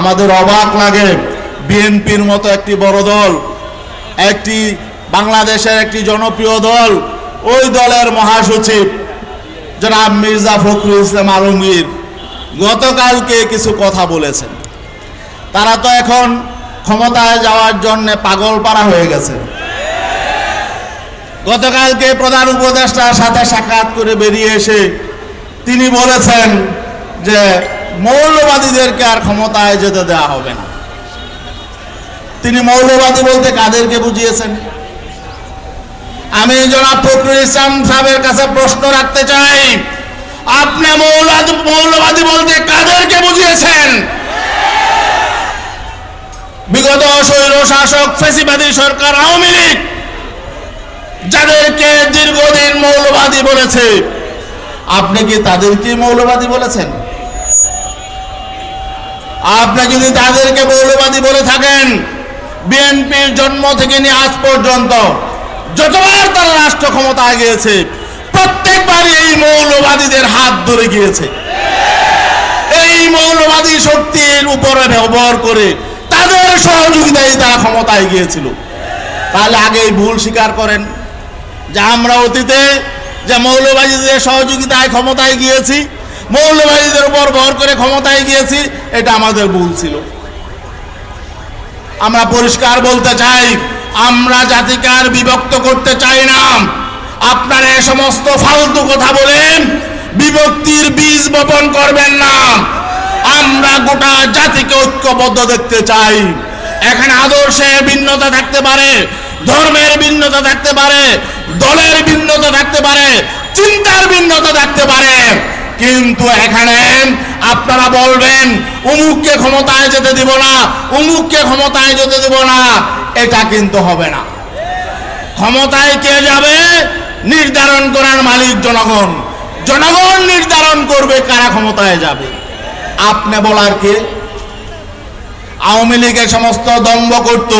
আমাদের অবাক লাগে, বিএনপির মতো একটি বড় দল, একটি বাংলাদেশের একটি জনপ্রিয় দল, ওই দলের মহাসচিব জনাব মির্জা ফখরুল ইসলাম আলমগীর গতকালকে কিছু কথা বলেছেন। তারা তো এখন ক্ষমতায় যাওয়ার জন্য পাগল পাড়া হয়ে গেছে। গতকালকে প্রধান উপদেষ্টার সাথে সাক্ষাৎ করে বেরিয়ে এসে তিনি বলেছেন যে মৌলবাদীদেরকে আর ক্ষমতায় যেতে দেওয়া হবে না। তিনি মৌলবাদী বলতে কাদেরকে বুঝিয়েছেন? আমি জনাব ফখরুল ইসলাম সাহেবের কাছে প্রশ্ন রাখতে চাই। আপনি মৌলবাদী বলতে কাদেরকে বুঝিয়েছেন? বিগত স্বৈর শাসক ফেসিবাদী সরকার আওয়ামী লীগ, যাদেরকে দীর্ঘদিন মৌলবাদী বলেছে। আপনি কি তাদেরকে মৌলবাদী বলেছেন? আপনি যদি তাদেরকে মৌলবাদী বলে থাকেন, বিএনপির জন্ম থেকে নিয়ে আজ পর্যন্ত যতবার তারা রাষ্ট্র ক্ষমতায় গিয়েছে, প্রত্যেকবারই এই মৌলবাদীদের হাত ধরে গিয়েছে। এই মৌলবাদী শক্তির উপরে ব্যবহার করে তাদের সহযোগিতায় তারা ক্ষমতায় গিয়েছিল। তাহলে আগে ভুল স্বীকার করেন যে আমরা অতীতে যে মৌলবাদীদের সহযোগিতায় ক্ষমতায় গিয়েছি মৌলবাদীদের উপর ভর করে ক্ষমতায় গিয়েছি, এটা আমাদের ভুল ছিল। আমরা পরিষ্কার বলতে চাই, আমরা জাতিকে আর বিভক্ত করতে চাই না। আপনারা এ সমস্ত ফালতু কথা বলেন, বিভক্তির বীজ বপন করবেন না। আমরা গোটা জাতিকে ঐক্যবদ্ধ দেখতে চাই। এখানে আদর্শের ভিন্নতা থাকতে পারে, ধর্মের ভিন্নতা থাকতে পারে, দলের ভিন্নতা থাকতে পারে, চিন্তার ভিন্নতা থাকতে কিন্তু এখানে আপনারা বলবেন, উমুককে ক্ষমতায় যেতে দিব না, উমুককে ক্ষমতায় যেতে দিব না। এটা কিন্তু হবে না। ক্ষমতায় কে যাবে? নির্ধারণ করার মালিক জনগণ। জনগণ নির্ধারণ করবে কারা ক্ষমতায় যাবে। আপনি বলার কে? আওয়ামী লীগের সমস্ত দম্ভ করত।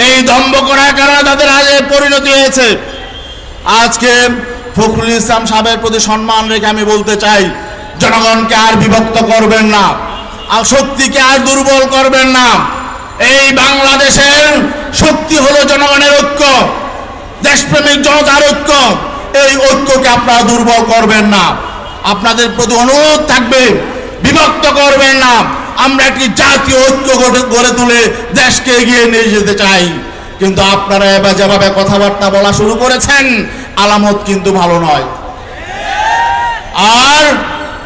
এই দম্ভ করার কারণে তাদের এই পরিণতি হয়েছে। আজকে ফখরুল ইসলাম সাহেবের প্রতি সম্মান রেখে আমি বলতে চাই, জনগণকে আর বিভক্ত করবেন না। আর শক্তিকে আর দুর্বল করবেন না। এই বাংলাদেশের শক্তি হলো জনগণের ঐক্য, দেশপ্রেমিক জনতার ঐক্য। এই ঐক্যকে আপনারা দুর্বল করবেন না। আপনাদের প্রতি অনুরোধ থাকবে, বিভক্ত করবেন না। আমরা একটি জাতীয় ঐক্য গড়ে- তুলে দেশকে এগিয়ে নিয়ে যেতে চাই। কিন্তু আপনারা এবার যেভাবে কথাবার্তা বলা শুরু করেছেন আলামত কিন্তু ভালো নয়। আর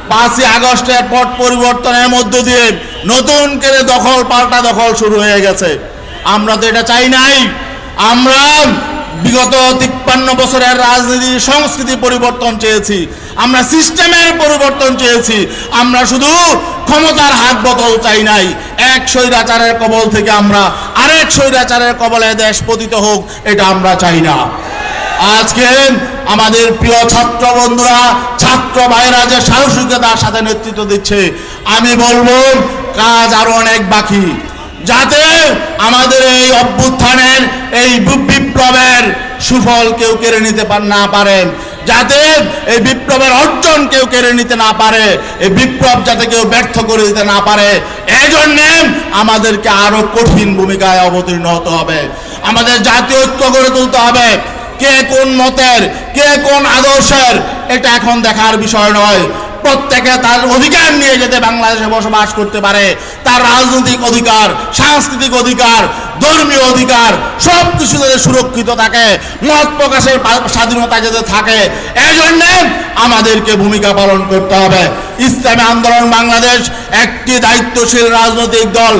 পাঁচই আগস্টের পট পরিবর্তনের মধ্য দিয়ে নতুন করে দখল, পাল্টা দখল শুরু হয়ে গেছে। আমরা তো এটা চাই নাই। আমরা বিগত তিপ্পান্ন বছরের রাজনীতির সংস্কৃতি পরিবর্তন চেয়েছি। আমরা সিস্টেমের পরিবর্তন চেয়েছি। আমরা শুধু ক্ষমতার হাত বদল চাই নাই। এক স্বৈরাচারের কবল থেকে আমরা আরেক স্বৈরাচারের কবলে দেশ পতিত হোক, এটা আমরা চাই না। আজকে আমাদের প্রিয় ছাত্র বন্ধুরা, ছাত্র ভাইরা যে সাহসিকতার সাথে নেতৃত্ব দিচ্ছে, আমি বলব কাজ আরও অনেক বাকি। যাতে আমাদের এই অভ্যুত্থানের, এই বিপ্লবের সুফল কেউ কেড়ে নিতে না পারেন যাতে এই বিপ্লবের অর্জন কেউ কেড়ে নিতে না পারে, এই বিপ্লব যাতে কেউ ব্যর্থ করে দিতে না পারে এই জন্যে আমাদেরকে আরও কঠিন ভূমিকায় অবতীর্ণ হতে হবে। আমাদের জাতীয় ঐক্য গড়ে তুলতে হবে। কে কোন মতের, কে কোন আদর্শের, এটা এখন দেখার বিষয় নয়। প্রত্যেকে তার অধিকার নিয়ে যেতে বাংলাদেশে বসবাস করতে পারে। তার রাজনৈতিক অধিকার, সাংস্কৃতিক অধিকার, ধর্মীয় অধিকার সব কিছু যাতে সুরক্ষিত থাকে, মত প্রকাশের স্বাধীনতা যাতে থাকে এই জন্যে আমাদেরকে ভূমিকা পালন করতে হবে। ইসলামী আন্দোলন বাংলাদেশ একটি দায়িত্বশীল রাজনৈতিক দল।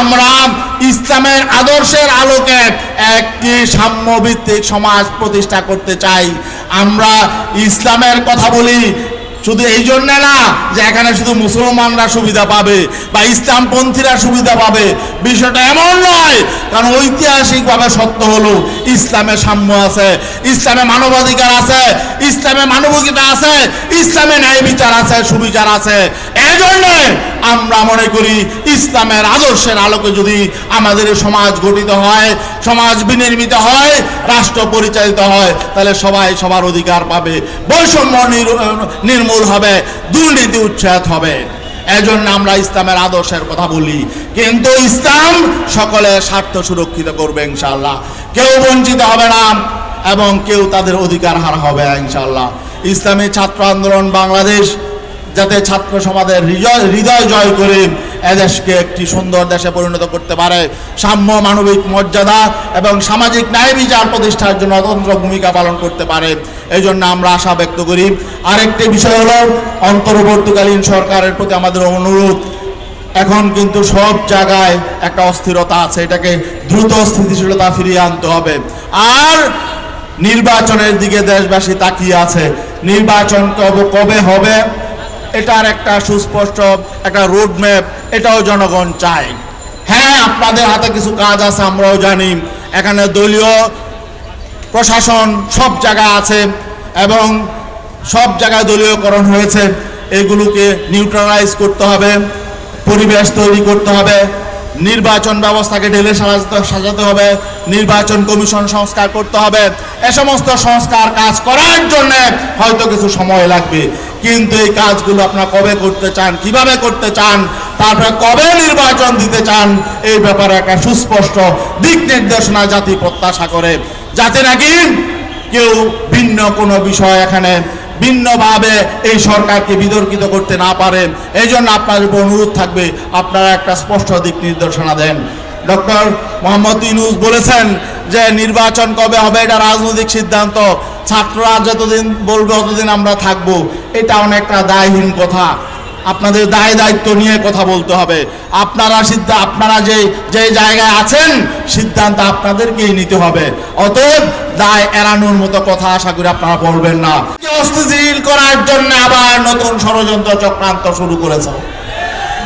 আমরা ইসলামের আদর্শের আলোকে একটি সাম্যভিত্তিক সমাজ প্রতিষ্ঠা করতে চাই। আমরা ইসলামের কথা বলি শুধু এই জন্য না যে এখানে শুধু মুসলমানরা সুবিধা পাবে বা ইসলামপন্থীরা সুবিধা পাবে। বিষয়টা এমন নয়, কারণ ঐতিহাসিকভাবে সত্য হলো ইসলামে সাম্য আছে, ইসলামে মানবাধিকার আছে, ইসলামে মানবিকতা আছে, ইসলামে ন্যায় বিচার আছে, সুবিচার আছে। এই জন্য আমরা মনে করি ইসলামের আদর্শের আলোকে যদি আমাদের সমাজ গঠিত হয়, সমাজ বিনির্মিত হয়, রাষ্ট্র পরিচালিত হয়, তাহলে সবাই সবার অধিকার পাবে। বৈষম্য নির্মূল হবে, দুর্নীতি উচ্ছেদ হবে। এজন্য আমরা ইসলামের আদর্শের কথা বলি। কিন্তু ইসলাম সকলের স্বার্থ সুরক্ষিত করবে ইনশাল্লাহ কেউ বঞ্চিত হবে না এবং কেউ তাদের অধিকার হার হবে ইনশাল্লাহ ইসলামী ছাত্র আন্দোলন বাংলাদেশ যাতে ছাত্র সমাজের হৃদয় হৃদয় জয় করে এদেশকে একটি সুন্দর দেশে পরিণত করতে পারে। সাম্য মানবিক মর্যাদা এবং সামাজিক ন্যায় বিচার প্রতিষ্ঠার জন্য অতন্ত্র ভূমিকা পালন করতে পারে। এই জন্য আমরা আশা ব্যক্ত করি, আরেকটি বিষয় হলো, অন্তর্বর্তীকালীন সরকারের প্রতি আমাদের অনুরোধ, এখন কিন্তু সব জায়গায় একটা অস্থিরতা আছে, এটাকে দ্রুত স্থিতিশীলতা ফিরিয়ে আনতে হবে। আর নির্বাচনের দিকে দেশবাসী তাকিয়ে আছে। নির্বাচন কবে হবে? এটার একটা সুস্পষ্ট একটা রোড ম্যাপ এটাও জনগণ চায়। হ্যাঁ আপনাদের হাতে কিছু কাজ আছে, আমরাও জানি। এখানে দলীয় প্রশাসন সব জায়গায় আছে এবং সব জায়গায় দলীয়করণ হয়েছে। এগুলোকে নিউট্রালাইজ করতে হবে, পরিবেশ তৈরি করতে হবে, নির্বাচন ব্যবস্থাকে ঢেলে সাজাতে সাজাতে হবে, নির্বাচন কমিশন সংস্কার করতে হবে। এ সমস্ত সংস্কার কাজ করার জন্য হয়তো কিছু সময় লাগবে। কিন্তু এই কাজগুলো আপনারা কবে করতে চান, কীভাবে করতে চান, তারপরে কবে নির্বাচন দিতে চান, এই ব্যাপারে একটা সুস্পষ্ট দিক নির্দেশনা জাতি প্রত্যাশা করে। যাতে নাকি কেউ ভিন্ন কোনো বিষয় এখানে ভিন্নভাবে এই সরকারকে বিতর্কিত করতে না পারেন এই জন্য আপনার উপর অনুরোধ থাকবে, আপনারা একটা স্পষ্ট দিক নির্দেশনা দেন। ডক্টর মোহাম্মদ ইউনুস বলেছেন যে, নির্বাচন কবে হবে এটা রাজনৈতিক সিদ্ধান্ত। ছাত্ররা যতদিন বলবে ততদিন আমরা থাকব। এটা অনেকটা দায়হীন কথা। আপনাদের দায় দায়িত্ব নিয়ে কথা বলতে হবে। আপনারা সিদ্ধা, আপনারা যে যে জায়গায় আছেন, সিদ্ধান্ত আপনাদেরকেই নিতে হবে। অতএব দায় এড়ানোর মতো কথা আশা করি আপনারা বলবেন না। অস্থিতিশীল করার জন্য আবার নতুন ষড়যন্ত্র চক্রান্ত শুরু করেছে?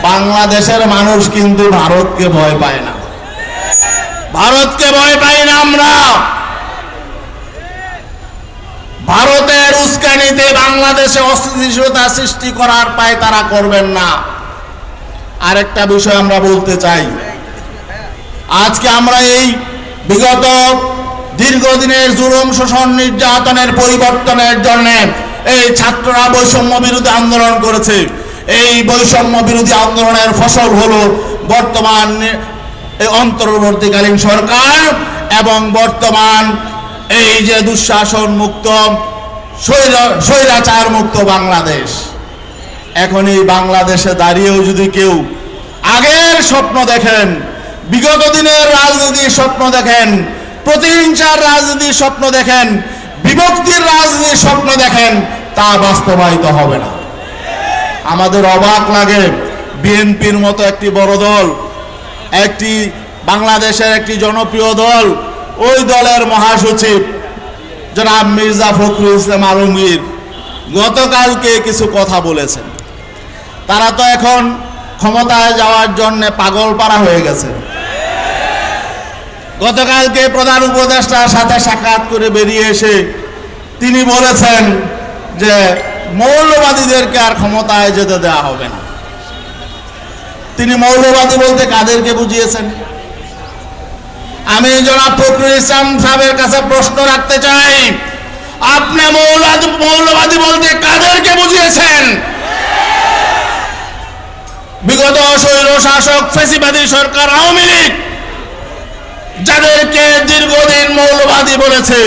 বাংলাদেশের মানুষ কিন্তু ভারতকে ভয় পায় না। ভারতকে ভয় পাই না আমরা। ভারতের উস্কানিতে বাংলাদেশে অস্থিতিশীলতা সৃষ্টি করার পায় তারা করবেন না। আরেকটা বিষয় আমরা বলতে চাই। আজকে আমরা এই বিগত দীর্ঘদিনের জুলুম, শোষণ, নির্যাতনের পরিবর্তনের জন্য এই ছাত্ররা বৈষম্য বিরোধী আন্দোলন করেছে। এই বৈষম্য বিরোধী আন্দোলনের ফসল হলো বর্তমান অন্তর্বর্তীকালীন সরকার এবং বর্তমান এই যে দুঃশাসন মুক্ত, স্বৈর- স্বৈরাচার মুক্ত বাংলাদেশ। এখন এই বাংলাদেশে দাঁড়িয়েও যদি কেউ আগের স্বপ্ন দেখেন, বিগত দিনের রাজনীতির স্বপ্ন দেখেন, প্রতিহিংসার রাজনীতির স্বপ্ন দেখেন, বিভক্তির রাজনীতির স্বপ্ন দেখেন, তা বাস্তবায়িত হবে না। আমাদের অবাক লাগে বিএনপির মতো একটি বড় দল, একটি বাংলাদেশের একটি জনপ্রিয় দল ওই দলের মহাসচিব জনাব মির্জা ফখরুল ইসলাম আলমগীর গতকালকে কিছু কথা বলেছেন। তারা তো এখন ক্ষমতায় যাওয়ার জন্য পাগল পাড়া হয়ে গেছে। গতকালকে প্রধান উপদেষ্টার সাথে সাক্ষাৎ করে বেরিয়ে এসে তিনি বলেছেন যে মৌলবাদীদেরকে আর ক্ষমতায় যেতে দেওয়া হবে না। তিনি মৌলবাদী বলতে কাদেরকে বুঝিয়েছেন? আমি জনাব ফখরুল ইসলাম সাহেবের কাছে প্রশ্ন রাখতে চাই। আপনি মৌলবাদী বলতে কাদেরকে বুঝিয়েছেন? বিগত স্বৈর শাসক ফেসিবাদী সরকার আওয়ামী লীগ, যাদেরকে দীর্ঘদিন মৌলবাদী বলেছে।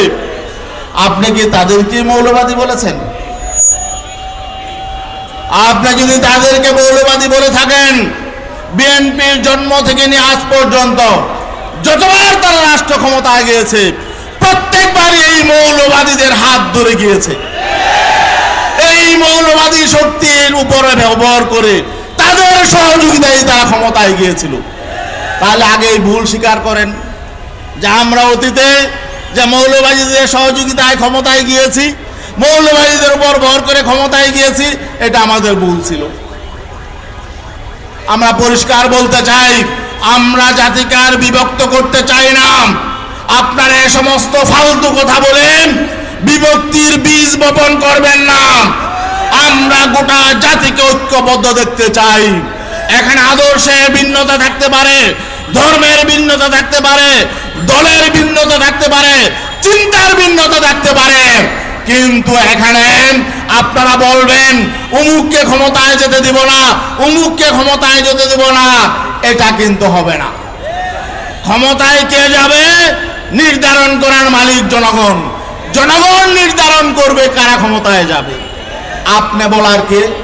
আপনি কি তাদেরকে মৌলবাদী বলেছেন? আপনি যদি তাদেরকে মৌলবাদী বলে থাকেন, বিএনপির জন্ম থেকে নিয়ে আজ পর্যন্ত যতবার তারা রাষ্ট্র ক্ষমতায় গিয়েছে, প্রত্যেকবারই এই মৌলবাদীদের হাত ধরে গিয়েছে। এই মৌলবাদী শক্তির উপরে ব্যবহার করে তাদের সহযোগিতায় তারা ক্ষমতায় গিয়েছিল। তাহলে আগে ভুল স্বীকার করেন। যে আমরা অতীতে যে মৌলবাদীদের সহযোগিতায় ক্ষমতায় গিয়েছি, মৌলবাদীদের উপর ভর করে ক্ষমতায় গিয়েছি, এটা আমাদের ভুল ছিল। আমরা পরিষ্কার বলতে চাই আমরা জাতিকার বিভক্ত করতে চাই না। আপনারা এ সমস্ত ফালতু কথা বলেন, বিভক্তির বীজ বপন করবেন না। আমরা গোটা জাতিকে ঐক্যবদ্ধ দেখতে চাই। এখানে আদর্শে ভিন্নতা থাকতে পারে, ধর্মের ভিন্নতা থাকতে পারে, দলের ভিন্নতা থাকতে পারে, চিন্তার ভিন্নতা থাকতে পারে। কিন্তু এখানে আপনারা বলবেন উমুককে ক্ষমতায় যেতে দিব না উমুককে ক্ষমতায় যেতে দিব না। এটা কিন্তু হবে না। ক্ষমতায় কে যাবে? নির্ধারণ করার মালিক জনগণ। জনগণ নির্ধারণ করবে কারা ক্ষমতায় যাবে। আপনি বলার কে?